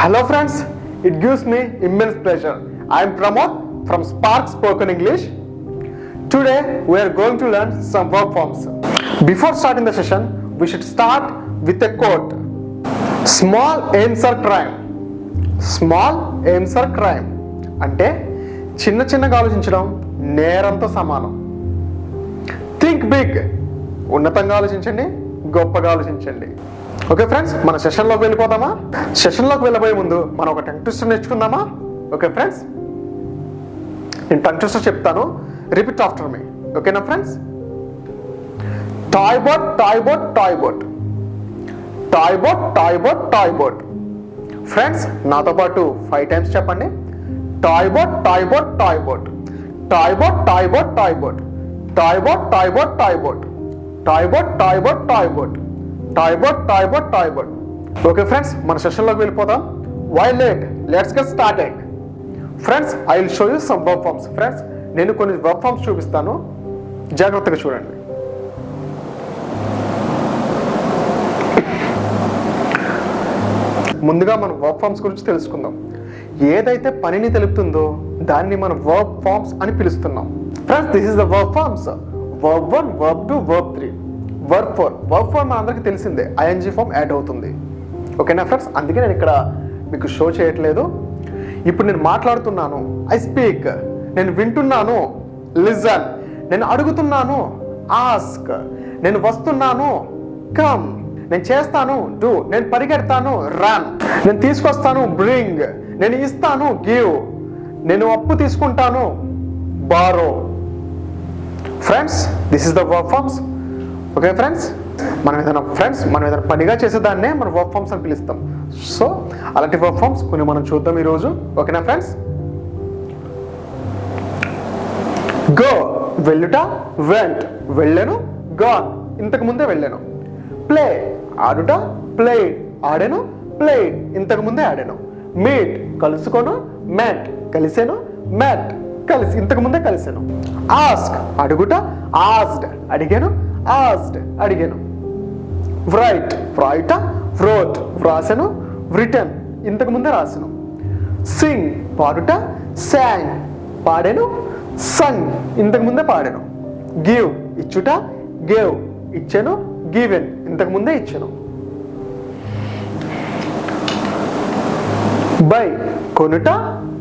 Hello friends it gives me immense pleasure I'm Pramod from Spark spoken English today we're going to learn some verb forms before starting the session we should start with a quote small aims are crime small aims are crime అంటే చిన్న చిన్నగా ఆలోచించడం నేరంతో సమానం. Think big ఉన్నతంగా ఆలోచించండి గొప్పగా ఆలోచించండి. Okay friends మన సెషన్లోకి వెళ్ళిపోదామా సెషన్లోకి వెళ్ళబోయే ముందు మనం ఒక టంగ్ ట్విస్టర్ నేర్చుకుందామా ఓకే ఫ్రెండ్స్ నేను టంగ్ ట్విస్టర్ చెప్తాను రిపీట్ ఆఫ్టర్ మీ ఓకేనా friends toy boat toy boat toy boat toy boat toy boat toy boat friends నాతో పాటు ఫైవ్ టైమ్స్ చెప్పండి toy boat toy boat toy boat toy boat toy boat toy boat toy boat toy boat toy boat toy boat toy boat toy boat toy boat toy boat toy boat okay friends మన సెషన్లోకి వెళ్ళిపోదాం. Why late let's get started friends I will show you some verb forms friends నేను కొన్ని work forms చూపిస్తాను. జాగ్రత్తగా చూడండి. ముందుగా మనం వర్క్ ఫార్మ్స్ గురించి తెలుసుకుందాం. ఏదైతే పనిని తెలుపుతుందో దాన్ని మనం వర్క్ ఫార్మ్స్ అని పిలుస్తున్నాం. Friends this is the verb forms verb one verb two verb three verb four verb four మన అందరికీ తెలిసిందే ఐఎన్జీ ఫార్మ్ యాడ్ అవుతుంది. ఓకేనా ఫ్రెండ్స్? అందుకే నేను ఇక్కడ మీకు షో చేయట్లేదు. ఇప్పుడు నేను మాట్లాడుతున్నాను. ఐ స్పీక్ నేను వింటున్నాను. లిజన్ నేను అడుగుతున్నాను. ఆస్క్ నేను వస్తున్నాను. కమ్ నేను చేస్తాను. డూ నేను పరిగెడతాను. రన్ నేను తీసుకొస్తాను. బ్రింగ్ నేను ఇస్తాను. గివ్ నేను అప్పు తీసుకుంటాను. Borrow friends this is the verb forms okay friends మనం ఏదైనా ఫ్రెండ్స్ మనం ఏదైనా పనిగా చేసేదాన్నే మనం వర్క్ ఫార్మ్స్ అని పిలుస్తాం. సో అలాంటి వర్క్ ఫార్మ్స్ కొన్ని మనం చూద్దాం ఈరోజు. ఓకేనా ఫ్రెండ్స్ గో వెళ్ళుట వెంట్ వెళ్ళాను గాన్ ఇంతకు ముందే వెళ్ళాను. ప్లే ఆడుట ప్లేడ్ ఆడాను ప్లేడ్ ఇంతకు ముందే ఆడాను. మీట్ కలుసుకోను మ్యాట్ కలిసాను మ్యాట్ కలిసి ఇంతకు ముందే కలిసాను. ఆస్క్ అడుగుట ఆస్డ్ అడిగాను ఆస్డ్ అడిగాను. వ్రైట్ వ్రాయిట వ్రోట్ వ్రాసాను రిటర్న్ ఇంతకు ముందే రాసాను సింగ్ పాడుట. శాంగ్ పాడాను. సంగ్ ఇంతకు ముందే పాడాను. గివ్ ఇచ్చుట. గేవ్ ఇచ్చాను. గివెన్ ఇంతకు ముందే ఇచ్చాను. బై కొనుట.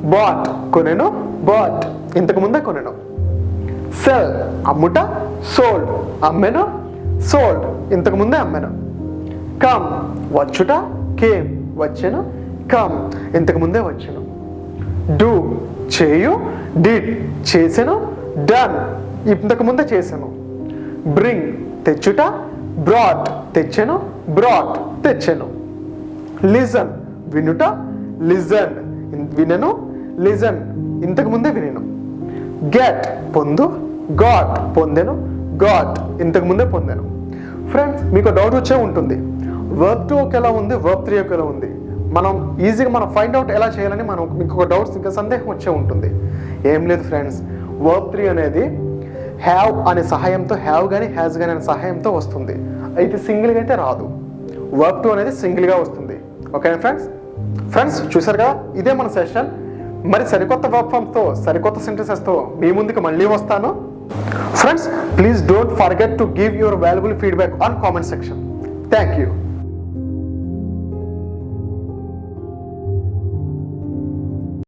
బాట్ కొనెను. బాట్ ఇంతకు ముందే కొనెను. సెల్. అమ్ముట సోల్డ్. అమ్మెను సోల్డ్. ఇంతకు ముందే అమ్మాను కమ్. వచ్చుట కేమ్. వచ్చాను కమ్. ఇంతకు ముందే వచ్చాను. డూ. చేయు. డిడ్. చేసాను. డన్. ఇంతకు ముందే చేశాను బ్రింగ్. తెచ్చుట. బ్రాట్ తెచ్చాను. బ్రాట్ తెచ్చాను. లిజన్. వినుట. లిజన్. వినను. లిజన్. ఇంతకు ముందే వినను. గెట్. పొందు. గాట్ పొందెను గాట్ ఇంతకు ముందే పొందాను. ఫ్రెండ్స్ మీకు డౌట్ వచ్చే ఉంటుంది. వర్క్ టూ ఒకేలా ఉంది? వర్క్ త్రీ ఒకేలా ఉంది? మనం ఈజీగా మనం ఫైండ్ అవుట్ ఎలా చేయాలని మనం మీకు ఒక డౌట్స్ ఇంకా సందేహం వచ్చే ఉంటుంది. ఏం లేదు ఫ్రెండ్స్ వర్క్ త్రీ అనేది హ్యావ్ అనే సహాయంతో హ్యావ్ కానీ హ్యాజ్ కానీ అనే సహాయంతో వస్తుంది. అయితే సింగిల్గా అయితే రాదు. వర్క్ టూ అనేది సింగిల్గా వస్తుంది. ఓకేనా ఫ్రెండ్స్ ఫ్రెండ్స్ చూసారు కదా? ఇదే మన సెషన్ మరి సరికొత్త వర్క్ ఫామ్స్తో సరికొత్త సెంటెన్సెస్తో మీ ముందుకు మళ్ళీ వస్తాను. Friends, please don't forget to give your valuable feedback on comment section. Thank you.